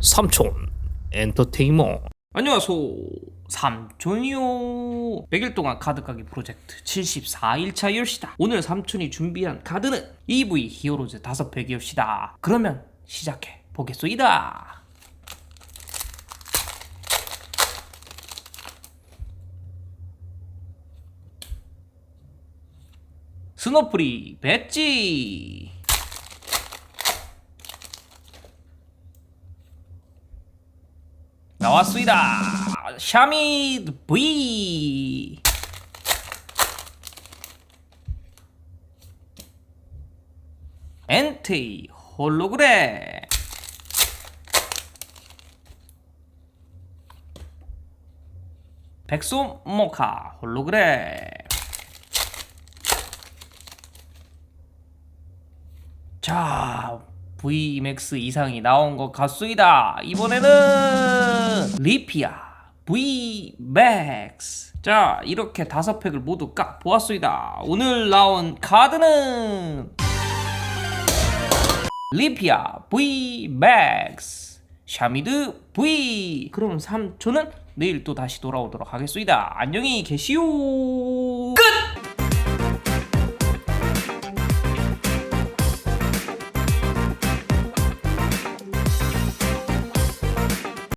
삼촌 엔터테인먼트 안녕하세요 삼촌이요. 100일 동안 카드 가기 프로젝트 74일차 열시다. 오늘 삼촌이 준비한 카드는 EV 히어로즈 5팩이옵시다. 그러면 시작해 보겠소이다. 스노프리 배지 나왔습니다. 샤미드 V. 엔테이 홀로그램. 백솜 모카 홀로그램. 자, VMAX 이상이 나온 것 같습니다. 이번에는 리피아 VMAX. 자, 이렇게 다섯 팩을 모두 까 보았습니다. 오늘 나온 카드는 리피아 VMAX 샤미드 V. 그럼 3초는 내일 또 다시 돌아오도록 하겠습니다. 안녕히 계시오. 끝!